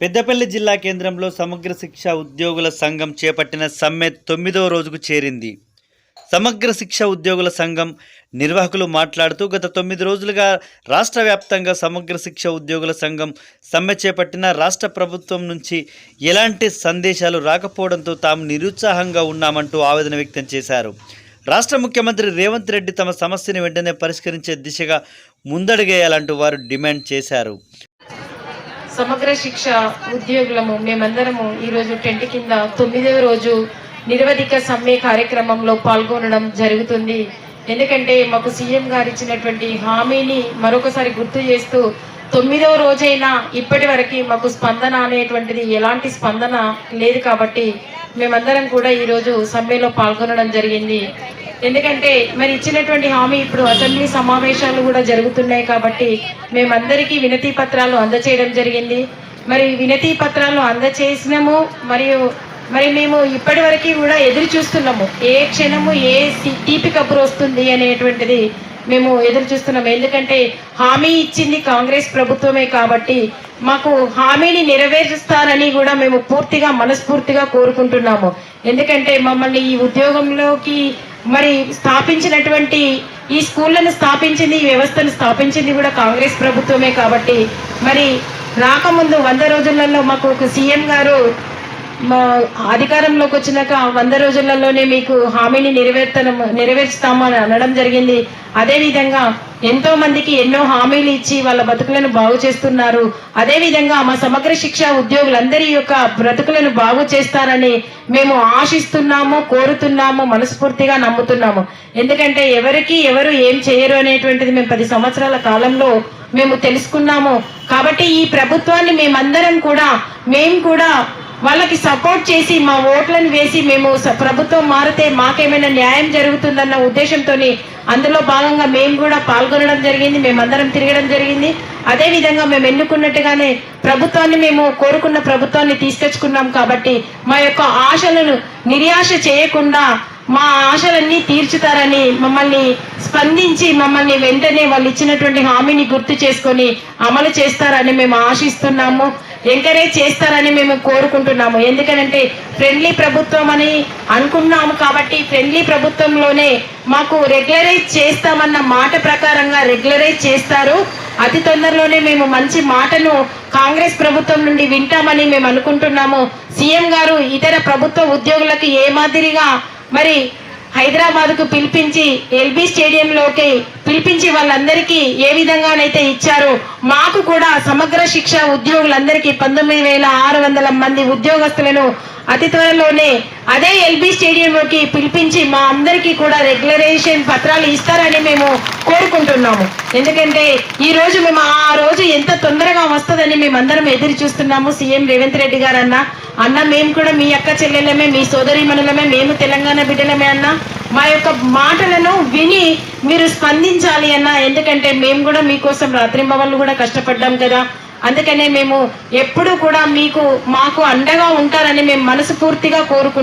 పెద్దపల్లి జిల్లా కేంద్రంలో సమగ్ర శిక్ష ఉద్యోగుల సంఘం చేపట్టిన సమ్మె తొమ్మిదవ రోజుకు చేరింది. సమగ్ర శిక్ష ఉద్యోగుల సంఘం నిర్వాహకులు మాట్లాడుతూ గత తొమ్మిది రోజులుగా రాష్ట్ర వ్యాప్తంగా సమగ్ర శిక్ష ఉద్యోగుల సంఘం సమ్మె చేపట్టిన రాష్ట్ర ప్రభుత్వం నుంచి ఎలాంటి సందేశాలు రాకపోవడంతో తాము నిరుత్సాహంగా ఉన్నామంటూ ఆవేదన వ్యక్తం చేశారు. రాష్ట్ర ముఖ్యమంత్రి రేవంత్ రెడ్డి తమ సమస్యను వెంటనే పరిష్కరించే దిశగా ముందడుగేయాలంటూ వారు డిమాండ్ చేశారు. సమగ్ర శిక్ష ఉద్యోగులము మేమందరము ఈరోజు టెంట్ కింద తొమ్మిదవ రోజు నిరవధిక సమ్మె కార్యక్రమంలో పాల్గొనడం జరుగుతుంది. ఎందుకంటే మాకు సీఎం గారు ఇచ్చినటువంటి హామీని మరొకసారి గుర్తు చేస్తూ తొమ్మిదవ రోజైనా ఇప్పటి వరకు మాకు స్పందన అనేటువంటిది ఎలాంటి స్పందన లేదు కాబట్టి మేమందరం కూడా ఈరోజు సమ్మెలో పాల్గొనడం జరిగింది. ఎందుకంటే మరి ఇచ్చినటువంటి హామీ ఇప్పుడు అసెంబ్లీ సమావేశాలు కూడా జరుగుతున్నాయి కాబట్టి మేమందరికీ వినతి పత్రాలు అందచేయడం జరిగింది. మరి వినతి పత్రాలు అందచేసినాము మరియు మరి మేము ఇప్పటి వరకు కూడా ఎదురు చూస్తున్నాము. ఏ క్షణము ఏ సి- తీపి కబురు వస్తుంది అనేటువంటిది మేము ఎదురు చూస్తున్నాము. ఎందుకంటే హామీ ఇచ్చింది కాంగ్రెస్ ప్రభుత్వమే కాబట్టి మాకు హామీని నెరవేరుస్తారని కూడా మేము పూర్తిగా మనస్ఫూర్తిగా కోరుకుంటున్నాము. ఎందుకంటే మమ్మల్ని ఈ ఉద్యోగంలోకి మరి స్థాపించినటువంటి ఈ స్కూళ్ళను స్థాపించింది ఈ వ్యవస్థను స్థాపించింది కూడా కాంగ్రెస్ ప్రభుత్వమే కాబట్టి మరి రాకముందు వంద రోజులలో మాకు ఒక సీఎం గారు మా అధికారంలోకి వచ్చినాక వంద రోజులలోనే మీకు హామీని నెరవేర్తనం నెరవేర్చుతాము అని అనడం జరిగింది. అదేవిధంగా ఎంతో మందికి ఎన్నో హామీలు ఇచ్చి వాళ్ళ బతుకులను బాగు చేస్తున్నారు. అదేవిధంగా మా సమగ్ర శిక్ష ఉద్యోగులందరి యొక్క బ్రతుకులను బాగు చేస్తారని మేము ఆశిస్తున్నాము కోరుతున్నాము మనస్ఫూర్తిగా నమ్ముతున్నాము. ఎందుకంటే ఎవరికి ఎవరు ఏం చేయరు అనేటువంటిది మేము పది సంవత్సరాల కాలంలో మేము తెలుసుకున్నాము. కాబట్టి ఈ ప్రభుత్వాన్ని మేమందరం కూడా మేము కూడా వాళ్ళకి సపోర్ట్ చేసి మా ఓట్లను వేసి మేము స- ప్రభుత్వం మారితే మాకేమైనా న్యాయం జరుగుతుందన్న ఉద్దేశంతో అందులో భాగంగా మేము కూడా పాల్గొనడం జరిగింది మేమందరం తిరగడం జరిగింది. అదే విధంగా మేము ఎన్నుకున్నట్టుగానే ప్రభుత్వాన్ని మేము కోరుకున్న ప్రభుత్వాన్ని తీసుకొచ్చుకున్నాం కాబట్టి మా యొక్క ఆశలను నిరాశ చేయకుండా మా ఆశలన్నీ తీర్చుతారని మమ్మల్ని స్పందించి మమ్మల్ని వెంటనే వాళ్ళు ఇచ్చినటువంటి హామీని గుర్తు చేసుకొని అమలు చేస్తారని మేము ఆశిస్తున్నాము. ఎంకరేజ్ చేస్తారని మేము కోరుకుంటున్నాము. ఎందుకనంటే ఫ్రెండ్లీ ప్రభుత్వం అని అనుకున్నాము కాబట్టి ఫ్రెండ్లీ ప్రభుత్వంలోనే మాకు రెగ్యులరైజ్ చేస్తామన్న మాట ప్రకారంగా రెగ్యులరైజ్ చేస్తారు. అతి తొందరలోనే మేము మంచి మాటను కాంగ్రెస్ ప్రభుత్వం నుండి వింటామని మేము అనుకుంటున్నాము. సీఎం గారు ఇతర ప్రభుత్వ ఉద్యోగులకు ఏ మాదిరిగా మరి హైదరాబాద్కు పిలిపించి ఎల్బీ స్టేడియంలోకి పిలిపించి వాళ్ళందరికీ ఏ విధంగానైతే ఇచ్చారో మాకు కూడా సమగ్ర శిక్ష ఉద్యోగులందరికీ పంతొమ్మిది వేల ఆరు వందల మంది ఉద్యోగస్తులను అతి త్వరలోనే అదే ఎల్బీ స్టేడియంలోకి పిలిపించి మా అందరికీ కూడా రెగ్యులరైజేషన్ పత్రాలు ఇస్తారని మేము కోరుకుంటున్నాము. ఎందుకంటే ఈ రోజు మేము ఆ రోజు ఎంత తొందరగా వస్తుందని మేమందరం ఎదురు చూస్తున్నాము. సీఎం రేవంత్ రెడ్డి గారు అన్న అన్న మేము కూడా మీ అక్క చెల్లెలమే మీ సోదరి మనులమే మేము తెలంగాణ బిడ్డలమే అన్న. మా యొక్క మాటలను విని మీరు స్పందించాలి అన్న. ఎందుకంటే మేము కూడా మీకోసం రాత్రింబవళ్ళు కూడా కష్టపడ్డాం కదా. అందుకనే మేము ఎప్పుడూ కూడా మీకు మాకు అండగా ఉంటారని మేము మనస్ఫూర్తిగా కోరుకుంటున్నాం.